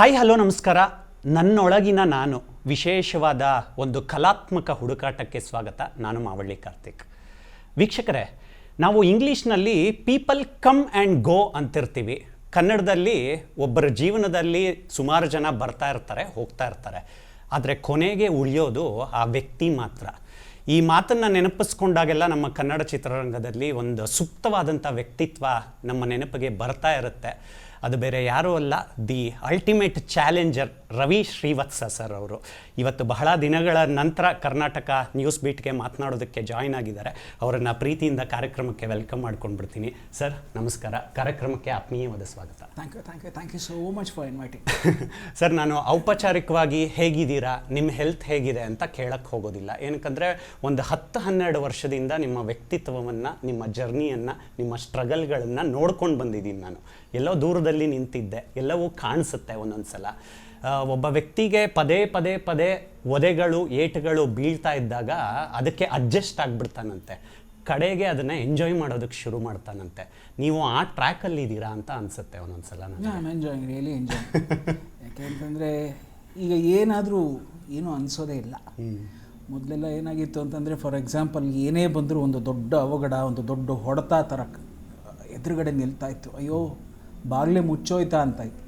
Hi hello ನಮಸ್ಕಾರ. ನನ್ನೊಳಗಿನ ನಾನು ವಿಶೇಷವಾದ ಒಂದು ಕಲಾತ್ಮಕ ಹುಡುಕಾಟಕ್ಕೆ ಸ್ವಾಗತ. ನಾನು ಮಾವಳ್ಳಿ ಕಾರ್ತಿಕ್. ವೀಕ್ಷಕರೇ, ನಾವು ಇಂಗ್ಲೀಷ್ನಲ್ಲಿ ಪೀಪಲ್ ಕಮ್ ಆ್ಯಂಡ್ ಗೋ ಅಂತಿರ್ತೀವಿ. ಕನ್ನಡದಲ್ಲಿ ಒಬ್ಬರ ಜೀವನದಲ್ಲಿ ಸುಮಾರು ಜನ ಬರ್ತಾ ಇರ್ತಾರೆ, ಹೋಗ್ತಾ ಇರ್ತಾರೆ. ಆದರೆ ಕೊನೆಗೆ ಉಳಿಯೋದು ಆ ವ್ಯಕ್ತಿ ಮಾತ್ರ. ಈ ಮಾತನ್ನು ನೆನಪಿಸ್ಕೊಂಡಾಗೆಲ್ಲ ನಮ್ಮ ಕನ್ನಡ ಚಿತ್ರರಂಗದಲ್ಲಿ ಒಂದು ಸೂಕ್ತವಾದಂಥ ವ್ಯಕ್ತಿತ್ವ ನಮ್ಮ ನೆನಪಿಗೆ ಬರ್ತಾ ಇರುತ್ತೆ. ಅದು ಬೇರೆ ಯಾರೂ ಅಲ್ಲ the ultimate challenger Ravi Srivatsa sir ಅವರು. ಇವತ್ತು ಬಹಳ ದಿನಗಳ ನಂತರ ಕರ್ನಾಟಕ ನ್ಯೂಸ್ ಬೀಟ್ಗೆ ಮಾತನಾಡೋದಕ್ಕೆ ಜಾಯ್ನ್ ಆಗಿದ್ದಾರೆ. ಅವರನ್ನು ಪ್ರೀತಿಯಿಂದ ಕಾರ್ಯಕ್ರಮಕ್ಕೆ ವೆಲ್ಕಮ್ ಮಾಡ್ಕೊಂಡ್ಬಿಡ್ತೀನಿ. ಸರ್ ನಮಸ್ಕಾರ. ಕಾರ್ಯಕ್ರಮಕ್ಕೆ ಆತ್ಮೀಯವಾದ ಸ್ವಾಗತ. Thank you thank you thank you so much for inviting sir ನಾನು ಔಪಚಾರಿಕವಾಗಿ ಹೇಗಿದ್ದೀರಾ ನಿಮ್ಮ ಹೆಲ್ತ್ ಹೇಗಿದೆ ಅಂತ ಕೇಳಕ್ಕೆ ಹೋಗೋದಿಲ್ಲ. ಏನಕ್ಕಂದರೆ ಒಂದು ಹತ್ತು ಹನ್ನೆರಡು ವರ್ಷದಿಂದ ನಿಮ್ಮ ವ್ಯಕ್ತಿತ್ವವನ್ನು ನಿಮ್ಮ ಜರ್ನಿಯನ್ನು ನಿಮ್ಮ ಸ್ಟ್ರಗಲ್ಗಳನ್ನು ನೋಡ್ಕೊಂಡು ಬಂದಿದ್ದೀನಿ ನಾನು. ಎಲ್ಲೋ ದೂರದಲ್ಲಿ ನಿಂತಿದ್ದೆ ಎಲ್ಲವೂ ಕಾಣಿಸುತ್ತೆ ಒಂದೊಂದು ಸಲ ಒಬ್ಬ ವ್ಯಕ್ತಿಗೆ ಪದೇ ಪದೇ ಪದೇ ಒದೆಗಳು ಏಟುಗಳು ಬೀಳ್ತಾ ಇದ್ದಾಗ ಅದಕ್ಕೆ ಅಡ್ಜಸ್ಟ್ ಆಗಿಬಿಡ್ತಾನಂತೆ. ಕಡೆಗೆ ಅದನ್ನು ಎಂಜಾಯ್ ಮಾಡೋದಕ್ಕೆ ಶುರು ಮಾಡ್ತಾನಂತೆ. ನೀವು ಆ ಟ್ರ್ಯಾಕಲ್ಲಿ ಇದ್ದೀರಾ ಅಂತ ಅನಿಸುತ್ತೆ ಒಂದೊಂದು ಸಲ ನನಗೆ. ಎಂಜಾಯ್ I'm ಎಂಜಾಯ್ really ಯಾಕೆ ಅಂತಂದರೆ ಈಗ ಏನಾದರೂ ಏನೂ ಅನಿಸೋದೇ ಇಲ್ಲ. ಮೊದಲೆಲ್ಲ ಏನಾಗಿತ್ತು ಅಂತಂದರೆ ಫಾರ್ ಎಕ್ಸಾಂಪಲ್ ಏನೇ ಬಂದರೂ ಒಂದು ದೊಡ್ಡ ಅವಘಡ ಒಂದು ದೊಡ್ಡ ಹೊಡೆತ ಥರ ಎದುರುಗಡೆ ನಿಲ್ತಾ ಇತ್ತು. ಅಯ್ಯೋ ಬಾಗಿಲೇ ಮುಚ್ಚೋಯ್ತಾ ಅಂತ ಇತ್ತು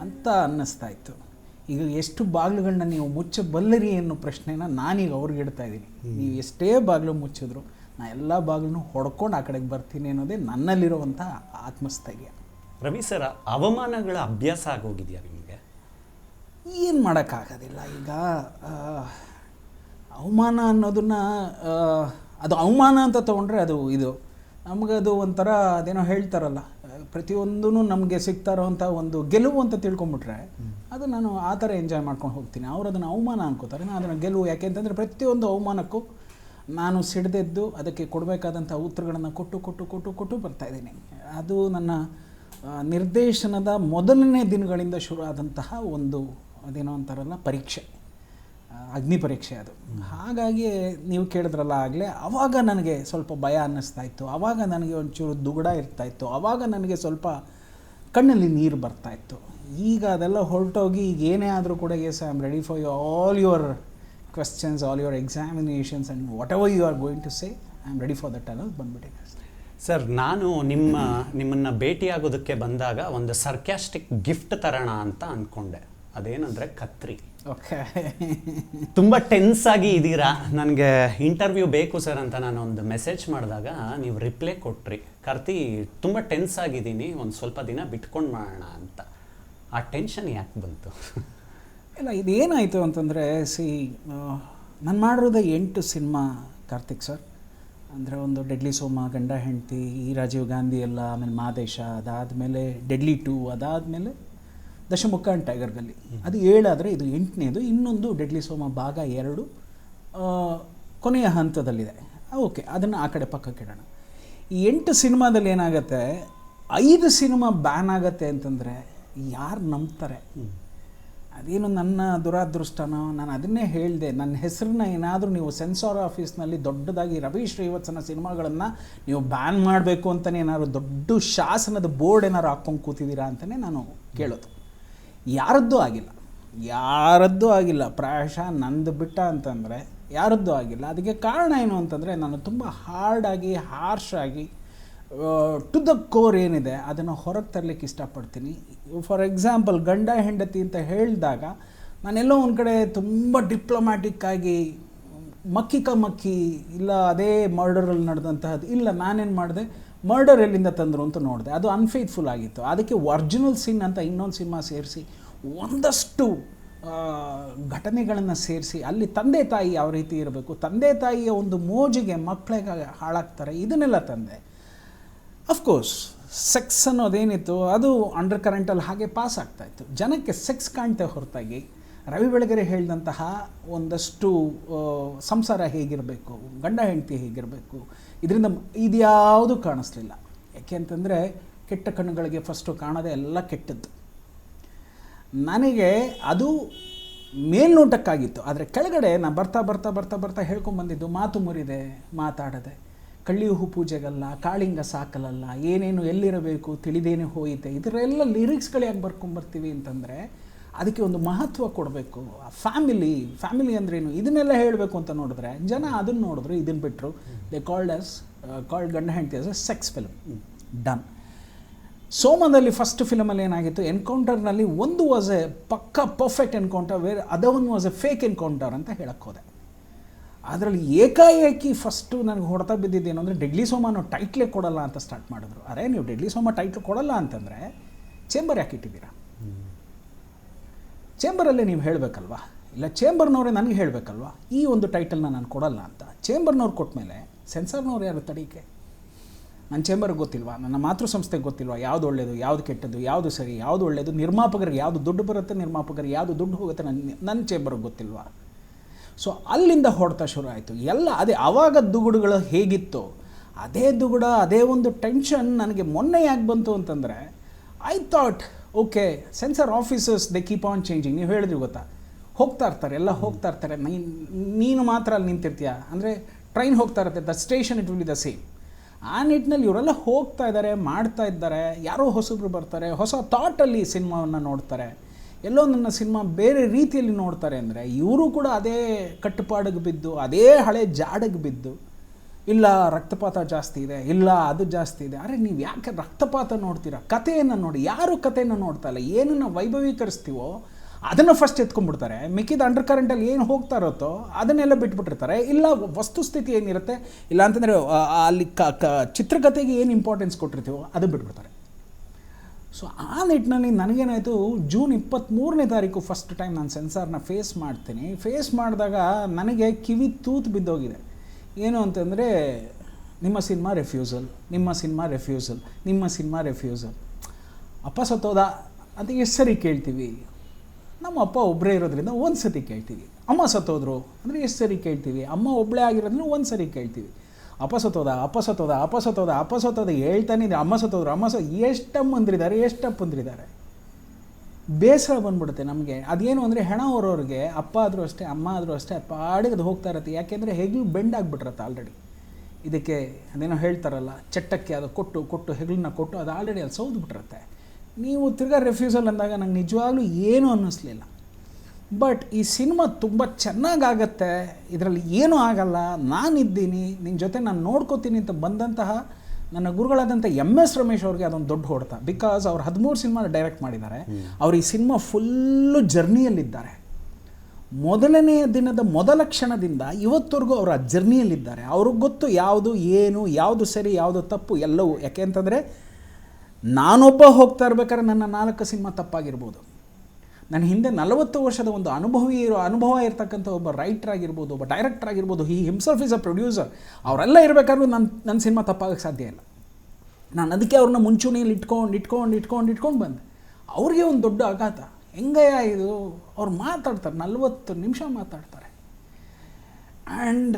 ಅಂತ ಅನ್ನಿಸ್ತಾ ಇತ್ತು. ಈಗ ಎಷ್ಟು ಬಾಗಿಲುಗಳನ್ನ ನೀವು ಮುಚ್ಚಬಲ್ಲರಿ ಅನ್ನೋ ಪ್ರಶ್ನೆನ ನಾನೀಗ ಅವ್ರಿಗೆ ಇಡ್ತಾ ಇದ್ದೀನಿ. ನೀವು ಎಷ್ಟೇ ಬಾಗಿಲು ಮುಚ್ಚಿದ್ರು ನಾ ಎಲ್ಲ ಬಾಗಿಲನ್ನು ಹೊಡ್ಕೊಂಡು ಆ ಕಡೆಗೆ ಬರ್ತೀನಿ ಅನ್ನೋದೇ ನನ್ನಲ್ಲಿರುವಂಥ ಆತ್ಮಸ್ಥೈರ್ಯ. ರವಿ ಸರ ಅವಮಾನಗಳ ಅಭ್ಯಾಸ ಆಗೋಗಿದೆಯಾ ನಿಮಗೆ? ಏನು ಮಾಡೋಕ್ಕಾಗೋದಿಲ್ಲ. ಈಗ ಅವಮಾನ ಅನ್ನೋದನ್ನ ಅದು ಅವಮಾನ ಅಂತ ತೊಗೊಂಡ್ರೆ ಅದು ಇದು. ನಮಗದು ಒಂಥರ ಅದೇನೋ ಹೇಳ್ತಾರಲ್ಲ ಪ್ರತಿಯೊಂದೂ ನಮಗೆ ಸಿಗ್ತಾ ಇರೋವಂಥ ಒಂದು ಗೆಲುವು ಅಂತ ತಿಳ್ಕೊಂಬಿಟ್ರೆ ಅದು ನಾನು ಆ ಥರ ಎಂಜಾಯ್ ಮಾಡ್ಕೊಂಡು ಹೋಗ್ತೀನಿ. ಅವರು ಅದನ್ನು ಅವಮಾನ ಅನ್ಕೋತಾರೆ. ನಾನು ಅದನ್ನು ಗೆಲುವು ಯಾಕೆ ಅಂತಂದರೆ ಪ್ರತಿಯೊಂದು ಅವಮಾನಕ್ಕೂ ನಾನು ಸಿಡ್ದೆದ್ದು ಅದಕ್ಕೆ ಕೊಡಬೇಕಾದಂಥ ಉತ್ತರಗಳನ್ನು ಕೊಟ್ಟು ಕೊಟ್ಟು ಕೊಟ್ಟು ಕೊಟ್ಟು ಬರ್ತಾ ಇದ್ದೀನಿ. ಅದು ನನ್ನ ನಿರ್ದೇಶನದ ಮೊದಲನೇ ದಿನಗಳಿಂದ ಶುರು ಆದಂತಹ ಒಂದು ಅದೇನೋ ಅಂತಾರಲ್ಲ ಪರೀಕ್ಷೆ. ಅಗ್ನಿ ಪರೀಕ್ಷೆ ಅದು. ಹಾಗಾಗಿ ನೀವು ಕೇಳಿದ್ರಲ್ಲ ಆಗಲೇ ಆವಾಗ ನನಗೆ ಸ್ವಲ್ಪ ಭಯ ಅನ್ನಿಸ್ತಾ ಇತ್ತು. ಆವಾಗ ನನಗೆ ಒಂಚೂರು ದುಗುಡ ಇರ್ತಾ ಇತ್ತು. ಆವಾಗ ನನಗೆ ಸ್ವಲ್ಪ ಕಣ್ಣಲ್ಲಿ ನೀರು ಬರ್ತಾ ಇತ್ತು. ಈಗ ಅದೆಲ್ಲ ಹೊರಟೋಗಿ ಈಗ ಏನೇ ಆದರೂ ಕೂಡ yes I am ready for you all your questions all your examinations and whatever you are going to say I am ready for that ಅನ್ನೋದು ಬಂದ್ಬಿಟ್ಟಿದೆ ಸರ್ ನಾನು ನಿಮ್ಮ, ನಿಮ್ಮನ್ನು ಭೇಟಿಯಾಗೋದಕ್ಕೆ ಬಂದಾಗ ಒಂದು ಸರ್ಕ್ಯಾಸ್ಟಿಕ್ ಗಿಫ್ಟ್ ತರೋಣ ಅಂತ ಅಂದ್ಕೊಂಡೆ ಅದೇನಂದರೆ ಕತ್ರಿ. ಓಕೆ. ತುಂಬ ಟೆನ್ಸ್ ಆಗಿ ಇದ್ದೀರಾ ನನಗೆ ಇಂಟರ್ವ್ಯೂ ಬೇಕು ಸರ್ ಅಂತ ನಾನು ಒಂದು ಮೆಸೇಜ್ ಮಾಡಿದಾಗ ನೀವು ರಿಪ್ಲೈ ಕೊಟ್ರಿ. ಕರ್ತಿ ತುಂಬ ಟೆನ್ಸ್ ಆಗಿದ್ದೀನಿ ಒಂದು ಸ್ವಲ್ಪ ದಿನ ಬಿಟ್ಕೊಂಡು ಮಾಡೋಣ ಅಂತ. ಆ ಟೆನ್ಷನ್ ಯಾಕೆ ಬಂತು? ಇಲ್ಲ ಇದೇನಾಯಿತು ಅಂತಂದರೆ ಸಿ ನಾನು ಮಾಡಿರೋದು ಎಂಟು ಸಿನಿಮಾ ಕಾರ್ತಿಕ್ ಸರ್ ಅಂದರೆ ಒಂದು ಡೆಡ್ಲಿ ಸೋಮ ಗಂಡ ಹೆಂಡತಿ ಈ ರಾಜೀವ್ ಗಾಂಧಿ ಎಲ್ಲ ಆಮೇಲೆ ಮಾದೇಶ ಅದಾದಮೇಲೆ ಡೆಡ್ಲಿ ಟೂ ಅದಾದಮೇಲೆ ದಶಮುಖ ಆ್ಯಂಡ್ ಟೈಗರ್ ಗಲ್ಲಿ ಅದು ಏಳಾದರೆ ಇದು ಎಂಟನೇದು, ಇನ್ನೊಂದು ಡೆಡ್ಲಿ ಸೋಮ ಭಾಗ ಎರಡು ಕೊನೆಯ ಹಂತದಲ್ಲಿದೆ. ಓಕೆ, ಅದನ್ನು ಆ ಕಡೆ ಪಕ್ಕಕ್ಕೆ ಇಡೋಣ. ಈ ಎಂಟು ಸಿನಿಮಾದಲ್ಲಿ ಏನಾಗುತ್ತೆ, ಐದು ಸಿನಿಮಾ ಬ್ಯಾನ್ ಆಗತ್ತೆ ಅಂತಂದರೆ ಯಾರು ನಂಬ್ತಾರೆ? ಅದೇನು ನನ್ನ ದುರಾದೃಷ್ಟನೋ, ನಾನು ಅದನ್ನೇ ಹೇಳಿದೆ, ನನ್ನ ಹೆಸರನ್ನ ಏನಾದರೂ ನೀವು ಸೆನ್ಸಾರ್ ಆಫೀಸ್ನಲ್ಲಿ ದೊಡ್ಡದಾಗಿ ರವಿ ಶ್ರೀವತ್ಸನ ಸಿನಿಮಾಗಳನ್ನು ನೀವು ಬ್ಯಾನ್ ಮಾಡಬೇಕು ಅಂತಲೇ ಏನಾದರೂ ದೊಡ್ಡ ಶಾಸನದ ಬೋರ್ಡ್ ಏನಾದ್ರು ಹಾಕ್ಕೊಂಡು ಕೂತಿದ್ದೀರಾ ಅಂತಲೇ ನಾನು ಕೇಳೋದು. ಯಾರದ್ದೂ ಆಗಿಲ್ಲ. ಯಾರದ್ದೂ ಆಗಿಲ್ಲ. ಪ್ರಾಯಶಃ ನಂದು ಬಿಟ್ಟ ಅಂತಂದರೆ ಯಾರದ್ದೂ ಆಗಿಲ್ಲ. ಅದಕ್ಕೆ ಕಾರಣ ಏನು ಅಂತಂದರೆ ನಾನು ತುಂಬ ಹಾರ್ಡಾಗಿ ಹಾರ್ಷಾಗಿ ಟು ದ ಕೋರ್ ಏನಿದೆ ಅದನ್ನು ಹೊರಗೆ ತರಲಿಕ್ಕೆ ಇಷ್ಟಪಡ್ತೀನಿ. ಫಾರ್ ಎಕ್ಸಾಂಪಲ್ ಗಂಡ ಹೆಂಡತಿ ಅಂತ ಹೇಳಿದಾಗ ನಾನೆಲ್ಲೋ ಒಂದು ಕಡೆ ತುಂಬ ಡಿಪ್ಲೊಮ್ಯಾಟಿಕ್ಕಾಗಿ ಮಕ್ಕಿ ಕಮ್ಮಕ್ಕಿ ಮಕ್ಕಿ ಇಲ್ಲ, ಅದೇ ಮರ್ಡರಲ್ಲಿ ನಡೆದಂತಹದ್ದು ಇಲ್ಲ, ನಾನೇನು ಮಾಡಿದೆ? ಮರ್ಡರ್ ಎಲ್ಲಿಂದ ತಂದರು ಅಂತ ನೋಡಿದೆ. ಅದು ಅನ್ಫೇತ್ಫುಲ್ ಆಗಿತ್ತು. ಅದಕ್ಕೆ ಒರ್ಜಿನಲ್ ಸಿನ್ ಅಂತ ಇನ್ನೊಂದು ಸಿನಿಮಾ ಸೇರಿಸಿ ಒಂದಷ್ಟು ಘಟನೆಗಳನ್ನು ಸೇರಿಸಿ ಅಲ್ಲಿ ತಂದೆ ತಾಯಿ ಯಾವ ರೀತಿ ಇರಬೇಕು, ತಂದೆ ತಾಯಿಯ ಒಂದು ಮೋಜಿಗೆ ಮಕ್ಕಳಿಗೆ ಹಾಳಾಗ್ತಾರೆ, ಇದನ್ನೆಲ್ಲ ತಂದೆ. ಅಫ್ಕೋರ್ಸ್ ಸೆಕ್ಸ್ ಅನ್ನೋದೇನಿತ್ತು, ಅದು ಅಂಡರ್ ಕರೆಂಟಲ್ಲಿ ಹಾಗೆ ಪಾಸ್ ಆಗ್ತಾಯಿತ್ತು ಜನಕ್ಕೆ ಸೆಕ್ಸ್ ಕಾಣ್ತೆ ಹೊರತಾಗಿ ರವಿ ಬೆಳಗೆರೆ ಹೇಳಿದಂತಹ ಒಂದಷ್ಟು ಸಂಸಾರ ಹೇಗಿರಬೇಕು, ಗಂಡ ಹೆಂಡತಿ ಹೇಗಿರಬೇಕು, ಇದರಿಂದ ಇದ್ಯಾವುದು ಕಾಣಿಸ್ಲಿಲ್ಲ. ಯಾಕೆ ಅಂತಂದರೆ, ಕೆಟ್ಟ ಕಣ್ಣುಗಳಿಗೆ ಫಸ್ಟು ಕಾಣೋದೇ ಎಲ್ಲ ಕೆಟ್ಟದ್ದು. ನನಗೆ ಅದು ಮೇಲ್ನೋಟಕ್ಕಾಗಿತ್ತು. ಆದರೆ ಕೆಳಗಡೆ ನಾನು ಬರ್ತಾ ಬರ್ತಾ ಬರ್ತಾ ಬರ್ತಾ ಹೇಳ್ಕೊಂಬಂದಿದ್ದು ಮಾತು ಮುರಿದೆ, ಮಾತಾಡದೆ. ಕಳ್ಳಿ ಹೂ ಪೂಜೆಗಲ್ಲ, ಕಾಳಿಂಗ ಸಾಕಲಲ್ಲ, ಏನೇನು ಎಲ್ಲಿರಬೇಕು, ತಿಳಿದೇನು ಹೋಯಿತೆ ಇದರೆಲ್ಲ ಲಿರಿಕ್ಸ್ಗಳು ಯಾಕೆ ಬರ್ಕೊಂಬರ್ತೀವಿ ಅಂತಂದರೆ ಅದಕ್ಕೆ ಒಂದು ಮಹತ್ವ ಕೊಡಬೇಕು. ಫ್ಯಾಮಿಲಿ ಫ್ಯಾಮಿಲಿ ಅಂದ್ರೇನು ಇದನ್ನೆಲ್ಲ ಹೇಳಬೇಕು ಅಂತ ನೋಡಿದ್ರೆ, ಜನ ಅದನ್ನು ನೋಡಿದ್ರು ಇದನ್ನು ಬಿಟ್ಟರು ದೇ ಕಾಲ್ಡ್ ಆಸ್ ಕಾಲ್ಡ್ ಗಂಡ ಹೆಂಡತಿ ಆಸ್ ಎ ಸೆಕ್ಸ್ ಫಿಲ್ಮ್ ಡನ್ ಸೋಮದಲ್ಲಿ ಫಸ್ಟ್ ಫಿಲಮಲ್ಲಿ ಏನಾಗಿತ್ತು? ಎನ್ಕೌಂಟರ್ನಲ್ಲಿ ಒಂದು ವಾಸ್ ಎ ಪಕ್ಕ perfect encounter where other one was a fake encounter ಅಂತ ಹೇಳಕ್ಕೆ ಹೋದೆ. ಅದರಲ್ಲಿ ಏಕಾಏಕಿ ಫಸ್ಟು ನನಗೆ ಹೊಡೆತ ಬಿದ್ದಿದ್ದೇನು ಅಂದರೆ, ಡೆಡ್ಲಿ ಸೋಮಾನು ಟೈಟ್ಲೇ ಕೊಡಲ್ಲ ಅಂತ ಸ್ಟಾರ್ಟ್ ಮಾಡಿದ್ರು. ಅರೆ, ನೀವು ಡೆಡ್ಲಿ ಸೋಮ ಟೈಟ್ಲ್ ಕೊಡಲ್ಲ ಅಂತಂದರೆ ಚೇಂಬರ್ ಯಾಕೆ ಇಟ್ಟಿದ್ದೀರಾ? ಚೇಂಬರಲ್ಲೇ ನೀವು ಹೇಳಬೇಕಲ್ವಾ? ಇಲ್ಲ ಚೇಂಬರ್ನವರೇ ನನಗೆ ಹೇಳಬೇಕಲ್ವಾ? ಈ ಒಂದು ಟೈಟಲ್ನ ನಾನು ಕೊಡಲ್ಲ ಅಂತ. ಚೇಂಬರ್ನವ್ರು ಕೊಟ್ಮೇಲೆ ಸೆನ್ಸರ್ನವ್ರು ಯಾರು ತಡೀಕೆ? ನನ್ನ ಚೇಂಬರ್ಗೆ ಗೊತ್ತಿಲ್ವಾ? ನನ್ನ ಮಾತೃ ಸಂಸ್ಥೆಗೆ ಗೊತ್ತಿಲ್ವಾ? ಯಾವುದು ಒಳ್ಳೆಯದು ಯಾವುದು ಕೆಟ್ಟದ್ದು, ಯಾವುದು ಸರಿ, ಯಾವುದು ಒಳ್ಳೆಯದು ನಿರ್ಮಾಪಕರಿಗೆ ಯಾವುದು ದುಡ್ಡು ಬರುತ್ತೆ, ನಿರ್ಮಾಪಕರಿಗೆ ಯಾವುದು ದುಡ್ಡು ಹೋಗುತ್ತೆ ನನ್ನ ನನ್ನ ಚೇಂಬರ್ಗೆ ಗೊತ್ತಿಲ್ವಾ? ಸೊ ಅಲ್ಲಿಂದ ಹೊಡ್ತಾ ಶುರು ಆಯಿತು. ಎಲ್ಲ ಅದೇ ಆವಾಗ ದುಗುಡುಗಳು ಹೇಗಿತ್ತು? ಅದೇ ದುಗುಡ, ಅದೇ ಒಂದು ಟೆನ್ಷನ್ ನನಗೆ ಮೊನ್ನೆ ಯಾಕೆ ಬಂತು ಅಂತಂದರೆ I thought okay censor officers they keep on changing ನೀವು ಹೇಳಿದ್ರಿ ಗೊತ್ತಾ? ಹೋಗ್ತಾ ಇರ್ತಾರೆ ಎಲ್ಲ ಹೋಗ್ತಾ ಇರ್ತಾರೆ. ನೀನು ನೀನು ಮಾತ್ರ ಅಲ್ಲಿ ನಿಂತಿರ್ತೀಯ? ಅಂದರೆ ಟ್ರೈನ್ ಹೋಗ್ತಾ ಇರುತ್ತೆ the station it will be the same ಆ ನಿಟ್ಟಿನಲ್ಲಿ ಇವರೆಲ್ಲ ಹೋಗ್ತಾ ಇದ್ದಾರೆ ಮಾಡ್ತಾ ಇದ್ದಾರೆ. ಯಾರೋ ಹೊಸಬ್ರು ಬರ್ತಾರೆ ಹೊಸ ಥಾಟಲ್ಲಿ ಸಿನಿಮಾವನ್ನು ನೋಡ್ತಾರೆ. ಎಲ್ಲೋ ನನ್ನ ಸಿನಿಮಾ ಬೇರೆ ರೀತಿಯಲ್ಲಿ ನೋಡ್ತಾರೆ ಅಂದರೆ ಇವರು ಕೂಡ ಅದೇ ಕಟ್ಟುಪಾಡಿಗೆ ಬಿದ್ದು ಅದೇ ಹಳೆ ಜಾಡಿಗೆ ಬಿದ್ದು ಇಲ್ಲ, ರಕ್ತಪಾತ ಜಾಸ್ತಿ ಇದೆ, ಇಲ್ಲ, ಅದು ಜಾಸ್ತಿ ಇದೆ. ಅರೆ, ನೀವು ಯಾಕೆ ರಕ್ತಪಾತ ನೋಡ್ತೀರಾ? ಕಥೆಯನ್ನು ನೋಡಿ, ಯಾರು ಕಥೆಯನ್ನು ನೋಡ್ತಾ ಇಲ್ಲ, ಏನನ್ನು ವೈಭವೀಕರಿಸ್ತೀವೋ, ಅದನ್ನು ಫಸ್ಟ್ ಎತ್ಕೊಂಡ್ಬಿಡ್ತಾರೆ. ಮಿಕ್ಕಿದ ಅಂಡರ್ ಕರೆಂಟಲ್ಲಿ ಏನು ಹೋಗ್ತಾ ಇರುತ್ತೋ, ಅದನ್ನೆಲ್ಲ ಬಿಟ್ಬಿಟ್ಟಿರ್ತಾರೆ. ಇಲ್ಲ ವಸ್ತುಸ್ಥಿತಿ ಏನಿರುತ್ತೆ, ಇಲ್ಲ ಅಂತಂದರೆ ಅಲ್ಲಿ ಕ ಕ, ಚಿತ್ರಕಥೆಗೆ ಏನು ಇಂಪಾರ್ಟೆನ್ಸ್ ಕೊಟ್ಟಿರ್ತೀವೋ, ಅದು ಬಿಟ್ಬಿಡ್ತಾರೆ. ಸೊ ಆ ನಿಟ್ಟಿನಲ್ಲಿ ನನಗೇನಾಯಿತು ಜೂನ್ ಇಪ್ಪತ್ತ್ಮೂರನೇ ತಾರೀಕು ಫಸ್ಟ್ ಟೈಮ್ ನಾನು ಸೆನ್ಸಾರ್ನ ಫೇಸ್ ಮಾಡ್ತೀನಿ. ಫೇಸ್ ಮಾಡಿದಾಗ ನನಗೆ ಕಿವಿ ತೂತು ಬಿದ್ದೋಗಿದೆ. ಏನು ಅಂತಂದರೆ, ನಿಮ್ಮ ಸಿನಿಮಾ ರೆಫ್ಯೂಸಲ್, ನಿಮ್ಮ ಸಿನಿಮಾ ರೆಫ್ಯೂಸಲ್, ನಿಮ್ಮ ಸಿನಿಮಾ ರೆಫ್ಯೂಸಲ್. ಅಪ್ಪ ಸತ್ತೋದ? ಅಂತ ಎಷ್ಟು ಸರಿ ಕೇಳ್ತೀವಿ. ನಮ್ಮ ಅಪ್ಪ ಒಬ್ಬರೇ ಇರೋದ್ರಿಂದ ಒಂದು ಸತಿ ಕೇಳ್ತೀವಿ. ಅಮ್ಮ ಸತ್ತೋದ್ರು? ಅಂದರೆ ಎಷ್ಟು ಸರಿ ಕೇಳ್ತೀವಿ. ಅಮ್ಮ ಒಬ್ಬಳೇ ಆಗಿರೋದ್ರಿಂದ ಒಂದು ಸರಿ ಕೇಳ್ತೀವಿ. ಅಪ್ಪ ಸತ್ತೋದ? ಅಪ್ಪ ಸತ್ತೋದ? ಅಪ್ಪ ಸತ್ತೋದ? ಅಪ್ಪ ಸತ್ತೋದ? ಹೇಳ್ತಾನೆ ಇದೆ ಅಮ್ಮ ಸತ್ತೋದ್ರು? ಅಮ್ಮ ಸ ಎಷ್ಟಮ್ಮಂದ್ರಿದ್ದಾರೆ? ಎಷ್ಟಪ್ಪಂದ್ರಿದ್ದಾರೆ? ಬೇಸರ ಬಂದ್ಬಿಡುತ್ತೆ ನಮಗೆ. ಅದೇನು ಅಂದರೆ ಹೆಣ ಹೊರೋರಿಗೆ ಅಪ್ಪ ಆದರೂ ಅಷ್ಟೇ, ಅಮ್ಮ ಆದರೂ ಅಷ್ಟೇ ಅಪ್ಪ ಆಡಿಗದು ಹೋಗ್ತಾ ಇರುತ್ತೆ. ಯಾಕೆಂದರೆ ಹೆಗ್ಲು ಬೆಂಡ್ ಆಗಿಬಿಟ್ಟಿರತ್ತೆ ಆಲ್ರೆಡಿ ಇದಕ್ಕೆ ಅದೇನೋ ಹೇಳ್ತಾರಲ್ಲ, ಚಟ್ಟಕ್ಕೆ ಅದು ಕೊಟ್ಟು ಕೊಟ್ಟು ಹೆಗ್ಲನ್ನ ಕೊಟ್ಟು ಅದು ಆಲ್ರೆಡಿ ಅದು ಸೌದು ಬಿಟ್ಟಿರುತ್ತೆ. ನೀವು ತಿರ್ಗಾ ರೆಫ್ಯೂಸಲ್ ಅಂದಾಗ ನಂಗೆ ನಿಜವಾಗ್ಲೂ ಏನೂ ಅನ್ನಿಸ್ಲಿಲ್ಲ. ಬಟ್ ಈ ಸಿನಿಮಾ ತುಂಬ ಚೆನ್ನಾಗಾಗತ್ತೆ. ಇದರಲ್ಲಿ ಏನೂ ಆಗಲ್ಲ. ನಾನಿದ್ದೀನಿ ನಿನ್ನ ಜೊತೆ ನಾನು ನೋಡ್ಕೋತೀನಿ ಅಂತ ಬಂದಂತಹ ನನ್ನ ಗುರುಗಳಾದಂಥ ಎಂ ಎಸ್ ರಮೇಶ್ ಅವ್ರಿಗೆ ಅದೊಂದು ದೊಡ್ಡ ಹೊಡೆತ. ಬಿಕಾಸ್ ಅವ್ರು ಹದಿಮೂರು ಸಿನಿಮಾ ಡೈರೆಕ್ಟ್ ಮಾಡಿದ್ದಾರೆ. ಅವ್ರು ಈ ಸಿನಿಮಾ ಫುಲ್ಲು ಜರ್ನಿಯಲ್ಲಿದ್ದಾರೆ ಮೊದಲನೆಯ ದಿನದ ಮೊದಲ ಕ್ಷಣದಿಂದ ಇವತ್ತವರೆಗೂ ಆ ಜರ್ನಿಯಲ್ಲಿದ್ದಾರೆ ಅವ್ರಿಗೆ ಗೊತ್ತು ಯಾವುದು ಏನು ಯಾವುದು ಸರಿ ಯಾವುದು ತಪ್ಪು ಎಲ್ಲವೂ. ಯಾಕೆ ಅಂತಂದರೆ ನಾನೊಬ್ಬ ಹೋಗ್ತಾ ಇರ್ಬೇಕಾದ್ರೆ ನನ್ನ ನಾಲ್ಕು ಸಿನಿಮಾ ತಪ್ಪಾಗಿರ್ಬೋದು. ನನ್ನ ಹಿಂದೆ ನಲವತ್ತು ವರ್ಷದ ಒಂದು ಅನುಭವಿ ಇರೋ ಅನುಭವ ಇರತಕ್ಕಂಥ ಒಬ್ಬ ರೈಟರ್ ಆಗಿರ್ಬೋದು, ಒಬ್ಬ ಡೈರೆಕ್ಟರ್ ಆಗಿರ್ಬೋದು he himself is a producer ಅವರೆಲ್ಲ ಇರಬೇಕಾದ್ರೂ ನನ್ನ ನನ್ನ ಸಿನಿಮಾ ತಪ್ಪಾಗಕ್ಕೆ ಸಾಧ್ಯ ಇಲ್ಲ. ನಾನು ಅದಕ್ಕೆ ಅವ್ರನ್ನ ಮುಂಚೂಣಿಯಲ್ಲಿ ಇಟ್ಕೊಂಡು ಇಟ್ಕೊಂಡು ಇಟ್ಕೊಂಡು ಇಟ್ಕೊಂಡು ಬಂದೆ. ಅವ್ರಿಗೆ ಒಂದು ದೊಡ್ಡ ಆಘಾತ. ಹೆಂಗಯ್ಯ ಇದು? ಅವ್ರು ಮಾತಾಡ್ತಾರೆ, ನಲ್ವತ್ತು ನಿಮಿಷ ಮಾತಾಡ್ತಾರೆ. ಆ್ಯಂಡ್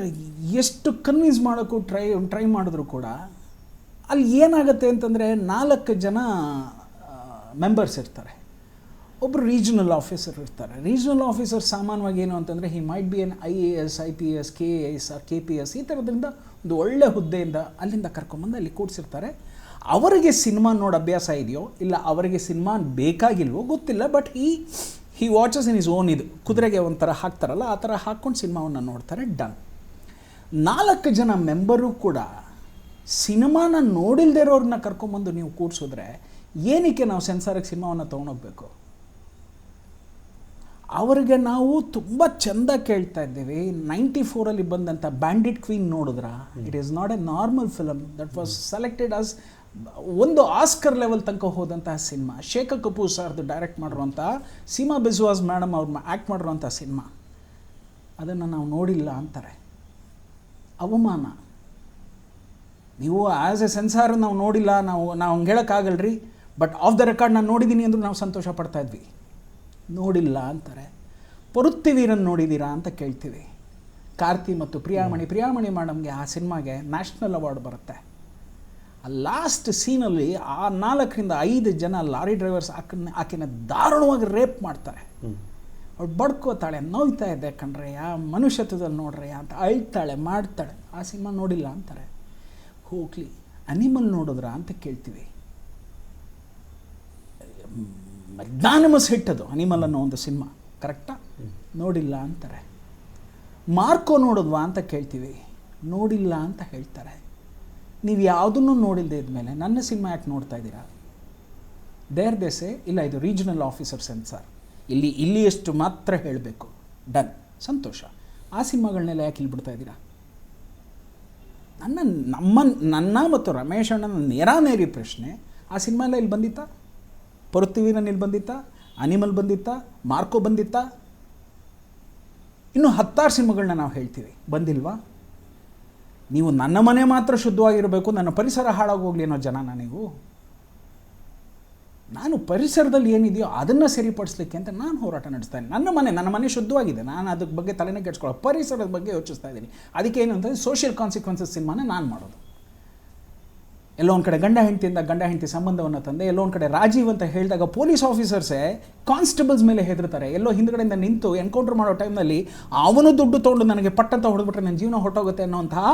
ಎಷ್ಟು ಕನ್ವಿನ್ಸ್ ಮಾಡೋಕ್ಕೂ ಟ್ರೈ ಟ್ರೈ ಮಾಡಿದ್ರು ಕೂಡ ಅಲ್ಲಿ ಏನಾಗುತ್ತೆ ಅಂತಂದರೆ ನಾಲ್ಕು ಜನ ಮೆಂಬರ್ಸ್ ಇರ್ತಾರೆ. ಒಬ್ಬರು ರೀಜನಲ್ ಆಫೀಸರ್ ಇರ್ತಾರೆ. ರೀಜನಲ್ ಆಫೀಸರ್ ಸಾಮಾನ್ಯವಾಗಿ ಏನು ಅಂತಂದರೆ he might be an I A S I P S K A S or K P S ಈ ಥರದ್ರಿಂದ ಒಂದು ಒಳ್ಳೆ ಹುದ್ದೆಯಿಂದ ಅಲ್ಲಿಂದ ಕರ್ಕೊಂಬಂದು ಅಲ್ಲಿ ಕೂಡಿಸಿರ್ತಾರೆ ಅವರಿಗೆ ಸಿನಿಮಾ ನೋಡೋ ಅಭ್ಯಾಸ ಇದೆಯೋ ಇಲ್ಲ ಅವರಿಗೆ ಸಿನಿಮಾ ಬೇಕಾಗಿಲ್ವೋ ಗೊತ್ತಿಲ್ಲ ಬಟ್ ಈ he watches in is own ಇದು. ಕುದುರೆಗೆ ಒಂಥರ ಹಾಕ್ತಾರಲ್ಲ, ಆ ಥರ ಹಾಕ್ಕೊಂಡು ಸಿನಿಮಾವನ್ನು ನೋಡ್ತಾರೆ ಡನ್ ನಾಲ್ಕು ಜನ ಮೆಂಬರು ಕೂಡ ಸಿನಿಮಾನ ನೋಡಿಲ್ದೇ ಇರೋರನ್ನ ಕರ್ಕೊಂಬಂದು ನೀವು ಕೂಡಿಸಿದ್ರೆ ಏನಕ್ಕೆ ನಾವು ಸೆನ್ಸಾರಿಗೆ ಸಿನಿಮಾವನ್ನು ತೊಗೊಂಡೋಗ್ಬೇಕು ಅವರಿಗೆ ನಾವು ತುಂಬ ಚೆಂದ ಕೇಳ್ತಾ ಇದ್ದೀವಿ. ನೈಂಟಿ ಫೋರಲ್ಲಿ ಬಂದಂಥ ಬ್ಯಾಂಡಿಡ್ ಕ್ವೀನ್ ನೋಡಿದ್ರ? It is not a normal film that was selected as ಒಂದು ಆಸ್ಕರ್ ಲೆವೆಲ್ ತನಕ ಹೋದಂತಹ ಸಿನಿಮಾ ಶೇಖರ್ ಕಪೂರ್ ಸರ್ದು ಡೈರೆಕ್ಟ್ ಮಾಡಿರುವಂಥ ಸೀಮಾ ಬಿಸ್ವಾಸ್ ಮೇಡಮ್ ಅವ್ರು ಆ್ಯಕ್ಟ್ ಮಾಡಿರುವಂಥ ಸಿನಿಮಾ ಅದನ್ನು ನಾವು ನೋಡಿಲ್ಲ ಅಂತಾರೆ. ಅವಮಾನ. ನೀವು ಆ್ಯಸ್ ಎ ಸೆನ್ಸಾರ್ ನಾವು ನೋಡಿಲ್ಲ ನಾವು ನಾವು ಹಂಗೆ ಹೇಳೋಕ್ಕಾಗಲ್ರಿ? ಬಟ್ ಆಫ್ ದ ರೆಕಾರ್ಡ್ ನಾನು ನೋಡಿದ್ದೀನಿ ಅಂದರೂ ನಾವು ಸಂತೋಷ ಪಡ್ತಾ ಇದ್ವಿ. ನೋಡಿಲ್ಲ ಅಂತಾರೆ. ಪರುತ್ತಿವೀರನ್ನು ನೋಡಿದ್ದೀರಾ ಅಂತ ಕೇಳ್ತೀವಿ. ಕಾರ್ತಿ ಮತ್ತು ಪ್ರಿಯಾಮಣಿ ಪ್ರಿಯಾಮಣಿ ಮೇಡಮ್ಗೆ ಆ ಸಿನಿಮಾಗೆ ನ್ಯಾಷನಲ್ ಅವಾರ್ಡ್ ಬರುತ್ತೆ. ಆ ಲಾಸ್ಟ್ ಸೀನಲ್ಲಿ ಆ ನಾಲ್ಕರಿಂದ ಐದು ಜನ ಲಾರಿ ಡ್ರೈವರ್ಸ್ ಆಕನ್ನ ಆಕೆನ ದಾರುಣವಾಗಿ ರೇಪ್ ಮಾಡ್ತಾರೆ. ಅವಳು ಬಡ್ಕೋತಾಳೆ ನೋಯ್ತಾ ಇದೆ ಕಣ್ರೆ ಆ ಮನುಷ್ಯತ್ವದಲ್ಲಿ ನೋಡ್ರೆ ಅಂತ ಅಳ್ತಾಳೆ ಮಾಡ್ತಾಳೆ. ಆ ಸಿನಿಮಾ ನೋಡಿಲ್ಲ ಅಂತಾರೆ. ಹೋಗ್ಲಿ ಅನಿಮಲ್ ನೋಡಿದ್ರ ಅಂತ ಕೇಳ್ತೀವಿ. ಮ್ಯಾಗ್ನಾನಿಮಸ್ ಹಿಟ್ ಅದು ಅನಿಮಲ್ ಅನ್ನೋ ಒಂದು ಸಿನಿಮಾ. ಕರೆಕ್ಟಾ ನೋಡಿಲ್ಲ ಅಂತಾರೆ. ಮಾರ್ಕೋ ನೋಡಿದ್ವಾ ಅಂತ ಕೇಳ್ತೀವಿ. ನೋಡಿಲ್ಲ ಅಂತ ಹೇಳ್ತಾರೆ. ನೀವು ಯಾವುದನ್ನು ನೋಡಿಲ್ಲದೆ ಇದ್ಮೇಲೆ ನನ್ನ ಸಿನಿಮಾ ಯಾಕೆ ನೋಡ್ತಾ ಇದ್ದೀರಾ? ದೇರ್ ದೇಸೆ ಇಲ್ಲ, ಇದು ರೀಜನಲ್ ಆಫೀಸರ್ ಸೆನ್ಸಾರ್ ಇಲ್ಲಿ, ಇಲ್ಲಿಯಷ್ಟು ಮಾತ್ರ ಹೇಳಬೇಕು. ಡನ್ ಸಂತೋಷ. ಆ ಸಿನಿಮಾಗಳನ್ನೆಲ್ಲ ಯಾಕೆ ಇಲ್ಲಿ ಬಿಡ್ತಾ ಇದ್ದೀರಾ? ನನ್ನ, ನಮ್ಮ, ನನ್ನ ಮತ್ತು ರಮೇಶ್ ಅಣ್ಣನ ನೇರಾನೇರಿ ಪ್ರಶ್ನೆ, ಆ ಸಿನಿಮಾ ಎಲ್ಲ ಇಲ್ಲಿ ಬಂದಿತ್ತಾ? ಪೃಥ್ವಿನ ನಿಲ್ ಬಂದಿತ್ತಾ? ಅನಿಮಲ್ ಬಂದಿತ್ತಾ? ಮಾರ್ಕೋ ಬಂದಿತ್ತಾ? ಇನ್ನು ಹತ್ತಾರು ಸಿನಿಮಾಗಳನ್ನ ನಾವು ಹೇಳ್ತೀವಿ. ಬಂದಿಲ್ವಾ? ನೀವು ನನ್ನ ಮನೆ ಮಾತ್ರ ಶುದ್ಧವಾಗಿರಬೇಕು, ನನ್ನ ಪರಿಸರ ಹಾಳಾಗೋಗ್ಲಿ ಅನ್ನೋ ಜನನ ನೀವು? ನಾನು ಪರಿಸರದಲ್ಲಿ ಏನಿದೆಯೋ ಅದನ್ನು ಸರಿಪಡಿಸ್ಲಿಕ್ಕೆ ಅಂತ ನಾನು ಹೋರಾಟ ನಡೆಸ್ತಾ ಇದ್ದೀನಿ. ನನ್ನ ಮನೆ ನನ್ನ ಮನೆ ಶುದ್ಧವಾಗಿದೆ. ನಾನು ಅದ್ರ ಬಗ್ಗೆ ತಲೆನೇ ಕೆಡ್ಸ್ಕೊಳ್ಳೋ ಪರಿಸರದ ಬಗ್ಗೆ ಯೋಚಿಸ್ತಾ ಇದ್ದೀನಿ. ಅದಕ್ಕೆ ಏನು ಅಂತಂದರೆ ಸೋಷಿಯಲ್ ಕಾನ್ಸಿಕ್ವೆನ್ಸಸ್ ಸಿನಿಮಾನ ನಾನು ಮಾಡೋದು. ಎಲ್ಲೋ ಒಂದು ಕಡೆ ಗಂಡ ಹೆಂಡತಿಯಿಂದ ಗಂಡ ಹೆಂಡತಿ ಸಂಬಂಧವನ್ನು ತಂದೆ, ಎಲ್ಲೋ ಒಂದು ಕಡೆ ರಾಜೀವ್ ಅಂತ ಹೇಳಿದಾಗ ಪೊಲೀಸ್ ಆಫೀಸರ್ಸೇ ಕಾನ್ಸ್ಟೇಬಲ್ಸ್ ಮೇಲೆ ಹೆದರ್ತಾರೆ. ಎಲ್ಲೋ ಹಿಂದ್ಗಡೆಯಿಂದ ನಿಂತು ಎನ್ಕೌಂಟರ್ ಮಾಡೋ ಟೈಮ್ನಲ್ಲಿ ಅವನು ದುಡ್ಡು ತೊಗೊಂಡು ನನಗೆ ಪಟ್ಟಂತ ಹೊಡೆದ್ಬಿಟ್ರೆ ನನ್ನ ಜೀವನ ಹೊಟ್ಟೋಗುತ್ತೆ ಅನ್ನೋಂತಹ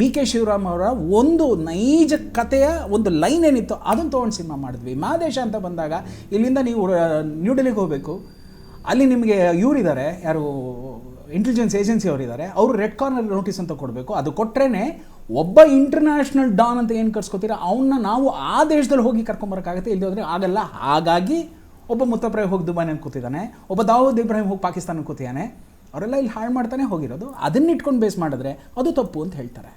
ಬಿ ಕೆ ಶಿವರಾಮ್ ಅವರ ಒಂದು ನೈಜ ಕಥೆಯ ಒಂದು ಲೈನ್ ಏನಿತ್ತು ಅದನ್ನು ತೊಗೊಂಡು ಸಿನಿಮಾ ಮಾಡಿದ್ವಿ. ಮಾದೇಶ ಅಂತ ಬಂದಾಗ ಇಲ್ಲಿಂದ ನೀವು ನ್ಯೂ ಡೆಲ್ಲಿಗೆ ಹೋಗಬೇಕು. ಅಲ್ಲಿ ನಿಮಗೆ ಇವರಿದ್ದಾರೆ, ಯಾರು ಇಂಟೆಲಿಜೆನ್ಸ್ ಏಜೆನ್ಸಿ ಅವರಿದ್ದಾರೆ. ಅವರು ರೆಡ್ ಕಾರ್ನರ್ ನೋಟಿಸ್ ಅಂತ ಕೊಡಬೇಕು. ಅದು ಕೊಟ್ರೇ ಒಬ್ಬ ಇಂಟರ್ನ್ಯಾಷನಲ್ ಡಾನ್ ಅಂತ ಏನು ಕರ್ಸ್ಕೊತೀರ ಅವನ್ನ ನಾವು ಆ ದೇಶದಲ್ಲಿ ಹೋಗಿ ಕರ್ಕೊಂಬರೋಕ್ಕಾಗತ್ತೆ ಇಲ್ಲಿ ಹೋದರೆ ಆಗಲ್ಲ. ಹಾಗಾಗಿ ಒಬ್ಬ ಮುತ್ತಪ್ರಾಯ್ ಹೋಗಿ ದುಬೈನಲ್ಲಿ ಕೂತಿದ್ದಾನೆ, ಒಬ್ಬ ದಾವೂದ್ ಇಬ್ರಾಹಿಂ ಹೋಗಿ ಪಾಕಿಸ್ತಾನಕ್ಕೆ ಕೂತಿದ್ದಾನೆ. ಅವರೆಲ್ಲ ಇಲ್ಲಿ ಹಾಳು ಮಾಡ್ತಾನೆ ಹೋಗಿರೋದು. ಅದನ್ನಿಟ್ಕೊಂಡು ಬೇಸ್ ಮಾಡಿದ್ರೆ ಅದು ತಪ್ಪು ಅಂತ ಹೇಳ್ತಾರೆ.